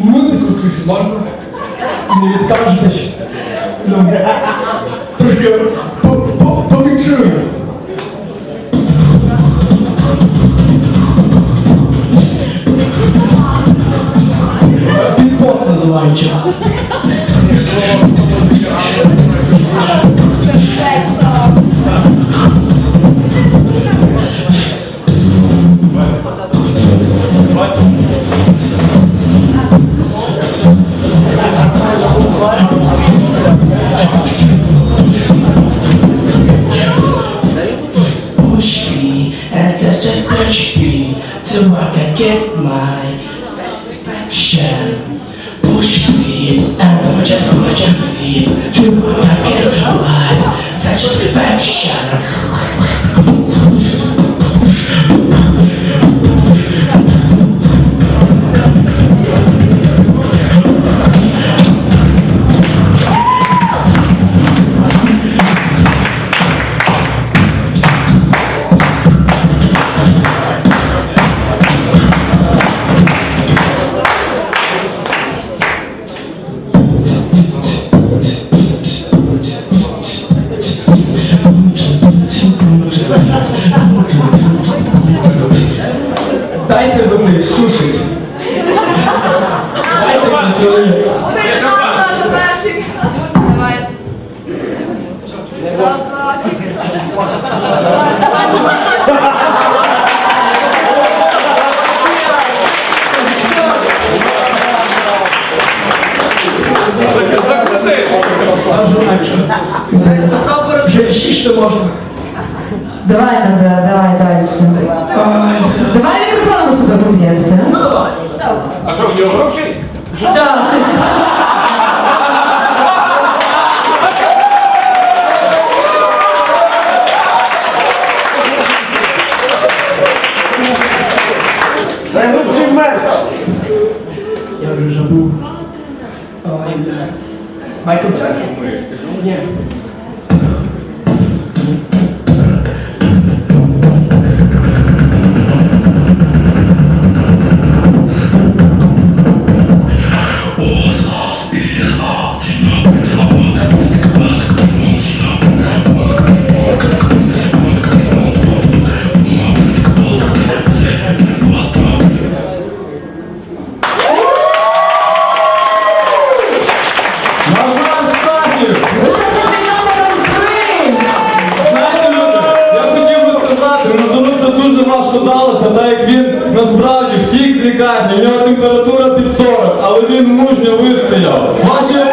музику скажу, можна? Не відкажете Добре. Ну, трошки по- touch me till I can get my satisfaction. Push me and just push me till I can get my satisfaction. Дайте вони сушить. Дайте мені. Вже то можна. Давай, Назар, давай дальше. Давай тобою поміняємося. А що, в нього гроші? Так. Найглибший мер. Я вже забув. Майкл Джексон? Ні. Далося, так як він насправді втік з лікарні, у нього температура під 40, але він мужньо вистояв. Ваші